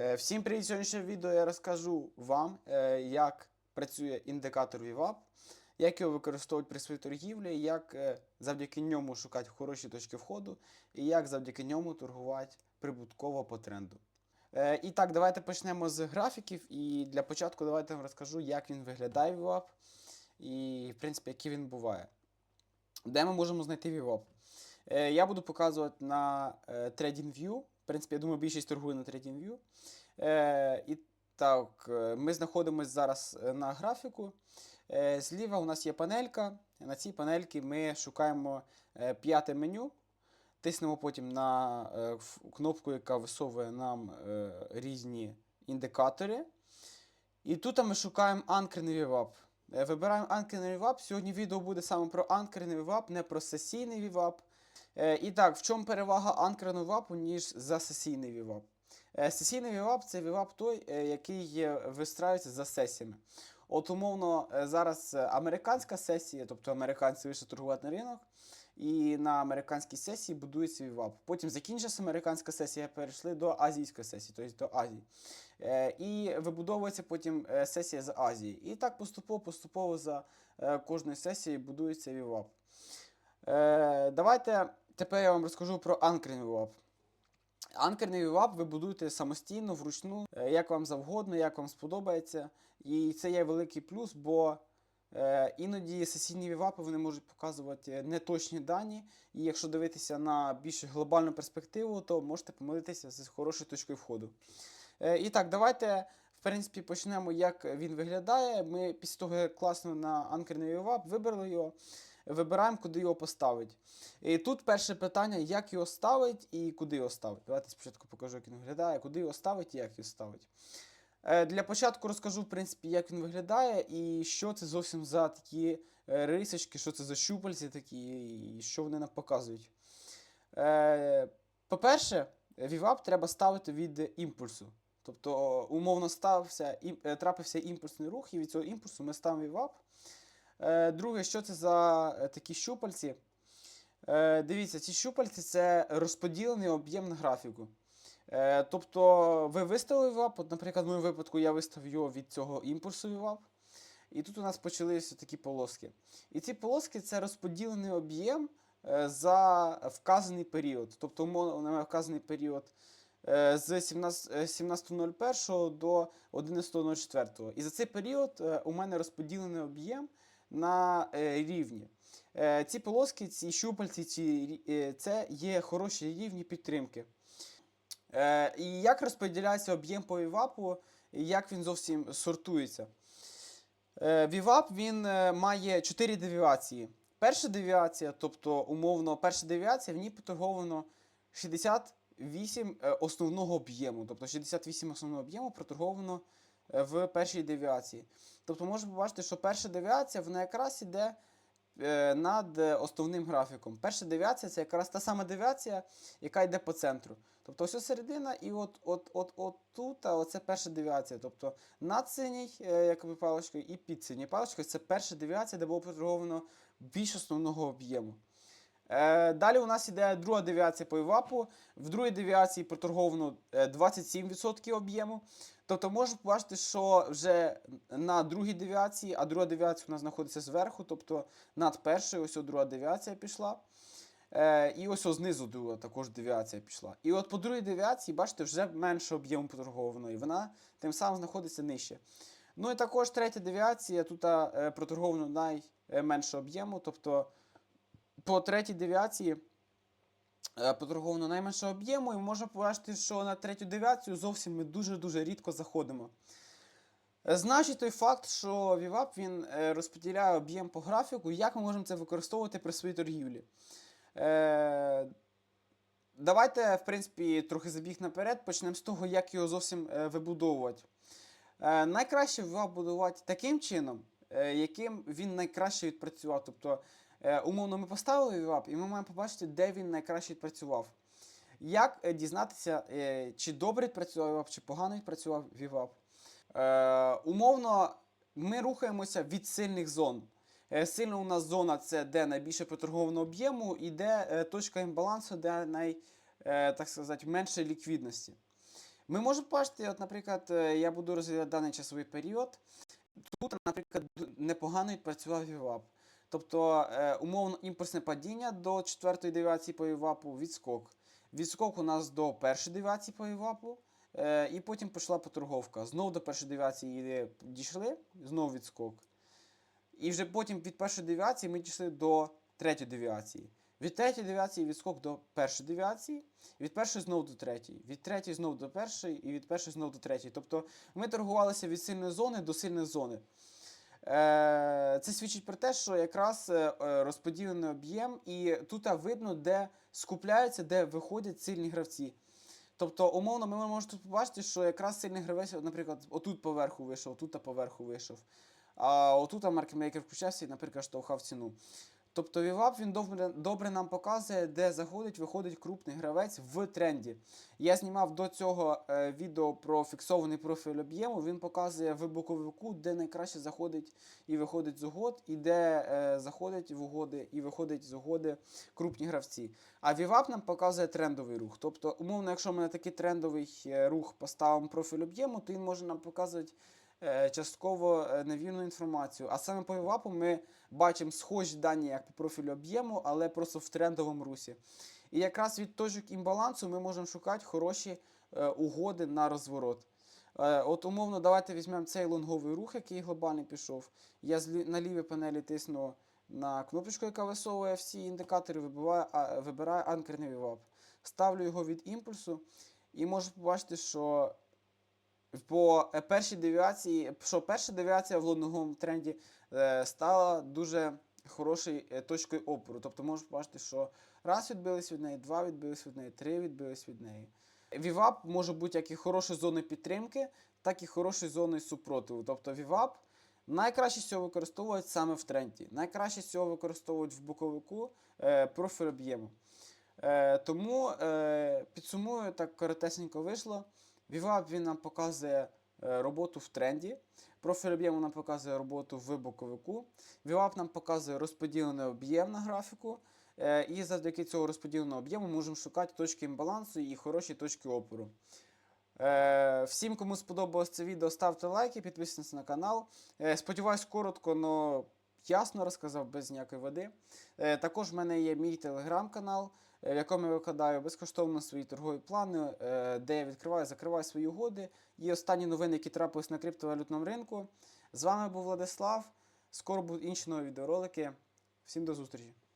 Е, Всім привіт! Сьогоднішнє відео я розкажу вам, е, як працює індикатор VWAP, як його використовують при своїй торгівлі, як е, завдяки ньому шукати хороші точки входу, і як завдяки ньому торгувати прибутково по тренду. І так, давайте почнемо з графіків. І для початку давайте вам розкажу, як він виглядає VWAP і, в принципі, який він буває. Де ми можемо знайти VWAP? Я буду показувати на TradingView. Принципі, я думаю, більшість торгує на TradingView. Е, І так, е, ми знаходимося зараз е, на графіку. Е, Зліва у нас є панелька. На цій панельці ми шукаємо е, п'яте меню. Тиснемо потім на кнопку, яка висовує нам різні індикатори. І тут ми шукаємо анкерний. Е, Вибираємо анкерний VWAP. Сьогодні відео буде саме про анкерний VWAP, не про сесійний VWAP. Е, І так, в чому перевага анкерного VWAP, ніж за сесійний VWAP? Е, Сесійний VWAP це VWAP той, е, який вистраюється за сесіями. От умовно, зараз американська сесія, тобто американці вийшли торгувати на ринок, і на американській сесії будується VWAP. Потім закінчилася американська сесія, перейшли до азійської сесії, тобто до Азії. І вибудовується потім сесія з Азії. І так поступово-поступово за кожною сесією будується VWAP. Е, Давайте тепер я вам розкажу про анкерний VWAP. Анкерний VWAP ви будуєте самостійно, вручну, е, як вам завгодно, як вам сподобається. І це є великий плюс, бо е, іноді сесійні VWAP вони можуть показувати неточні дані. І якщо дивитися на більш глобальну перспективу, то можете помилитися з хорошою точкою входу. Е, І так, давайте в принципі почнемо, як він виглядає. Ми після того, як класно на анкерний VWAP, вибрали його, вибираємо, куди його поставити. І тут перше питання, як його ставить і куди його ставити. Давайте спочатку покажу, як він виглядає, куди його ставить і як його ставить. Е, Для початку розкажу, в принципі, як він виглядає і що це зовсім за такі е, рисочки, що це за щупальці такі, і що вони нам показують. Е, По-перше, VWAP треба ставити від імпульсу. Тобто, умовно ставився, е, трапився імпульсний рух, і від цього імпульсу ми ставимо VWAP. Е, Друге, що це за е, такі щупальці? Е, Дивіться, ці щупальці це розподілений об'єм на графіку. Тобто ви виставили VWAP, от, наприклад, в моєму випадку я виставив його від цього імпульсу VWAP. І тут у нас почалися такі полоски. І ці полоски це розподілений об'єм за вказаний період. Тобто, на вказаний період з 17 е, 17.01 до 11.04. І за цей період у мене розподілений об'єм на е, рівні. Е, Ці полоски, ці щупальці, ці, е, це є хороші рівні підтримки. І як розподіляється об'єм по VWAP, і як він зовсім сортується? Е, він має 4 девіації. Перша девіація, тобто умовно, перша девіація, в ній поторговано 68 е, основного об'єму. Тобто 68 основного об'єму проторговано в першій девіації. Тобто можна побачити, що перша девіація вона якраз іде е, над е, основним графіком. Перша девіація це якраз та сама девіація, яка йде по центру. Тобто ось середина, і от, от, от, от тут, оце перша девіація. Тобто над синій, е, як паличкою, і під синьою паличкою це перша девіація, де було проторговано більш основного об'єму. Е, далі у нас іде друга девіація по ІВАПу. В другій девіації проторговано е, 27% об'єму. Тобто можна побачити, що вже на другій девіації, а друга девіація у нас знаходиться зверху, тобто над першою, ось друга девіація пішла. Е, і ось знизу друга також девіація пішла. І от по другій девіації, бачите, вже менше об'єму поторговано, і вона тим самим знаходиться нижче. Ну і також третя девіація, тут проторговано найменше об'єму, тобто по третій девіації е, поторговано найменше об'єму, і можна побачити, що на третю девіацію зовсім ми дуже-дуже рідко заходимо. Е, Значить той факт, що VWAP він е, розподіляє об'єм по графіку, як ми можемо це використовувати при своїй торгівлі. Давайте, в принципі, трохи забіг наперед, почнемо з того, як його зовсім вибудовувати. Найкраще VWAP будувати таким чином, яким він найкраще відпрацював. Тобто, умовно, ми поставили VWAP, і ми маємо побачити, де він найкраще відпрацював. Як е, дізнатися, е, чи добре відпрацював VWAP, чи погано відпрацював VWAP? Е, умовно, ми рухаємося від сильних зон. Е, Сильна у нас зона це де найбільше поторгованого об'єму, і де е, точка імбалансу, де най, е, так сказати, менше ліквідності. Ми можемо бачити, от, наприклад, е, я буду розглядати даний часовий період. Тут, наприклад, непогано відпрацював VWAP. Тобто, е, умовно, імпульсне падіння до четвертої девіації по VWAP, відскок. Відскок у нас до першої девіації по VWAP, е, і потім пішла поторговка. Знову до першої девіації дійшли, знову відскок. І вже потім від першої девіації ми дійшли до третьої девіації. Від третьої девіації відскок до першої девіації, від першої знову до третьої, від третьої знову до першої і від першої знову до третьої. Тобто ми торгувалися від сильної зони до сильної зони. Е, Це свідчить про те, що якраз е, е, розподілений об'єм, і тут видно, де скупляються, де виходять сильні гравці. Тобто, умовно, ми можемо тут побачити, що якраз сильний гравець, наприклад, отут поверху вийшов, отут поверху вийшов. А отут маркетмейкер включався і, наприклад, штовхав ціну. Тобто VWAP він добре, добре нам показує, де заходить, виходить крупний гравець в тренді. Я знімав до цього е, відео про фіксований профіль об'єму. Він показує в боковику, де найкраще заходить і виходить з угод, і де е, заходить в угоди і виходить з угоди крупні гравці. А VWAP нам показує трендовий рух. Тобто, умовно, якщо ми на такий трендовий е, рух поставимо профіль об'єму, то він може нам показувати частково е, невірну інформацію. А саме по VWAP ми бачимо схожі дані як по профілю об'єму, але просто в трендовому русі. І якраз від точок імбалансу ми можемо шукати хороші е, угоди на розворот. Е, от умовно, давайте візьмемо цей лонговий рух, який глобальний пішов. Я на лівій панелі тисну на кнопочку, яка висовує всі індикатори, вибиваю, вибираю анкерний VWAP. Ставлю його від імпульсу і можу побачити, що по е, першій девіації, що перша девіація в лонговому тренді е, стала дуже хорошою е, точкою опору. Тобто можеш побачити, що раз відбились від неї, два відбились від неї, три відбились від неї. VWAP може бути як і хорошою зоною підтримки, так і хорошою зоною супротиву. Тобто VWAP найкраще всього використовують саме в тренді. Найкраще всього використовують в боковику е, профіль об'єму. Е, тому е, підсумую, так коротесенько вийшло. VWAP він нам показує е, роботу в тренді. Профіль об'єму нам показує роботу в боковику. VWAP нам показує розподілений об'єм на графіку. Е, І завдяки цього розподіленого об'єму можемо шукати точки імбалансу і хороші точки опору. Е, Всім, кому сподобалось це відео, ставте лайки, підписуйтесь на канал. Сподіваюсь, коротко, але ясно розказав без ніякої води. Е, Також в мене є мій телеграм-канал, е, в якому я викладаю безкоштовно свої торгові плани, е, де я відкриваю, закриваю свої угоди. І останні новини, які трапились на криптовалютному ринку. З вами був Владислав. Скоро будуть інші нові відеоролики. Всім до зустрічі!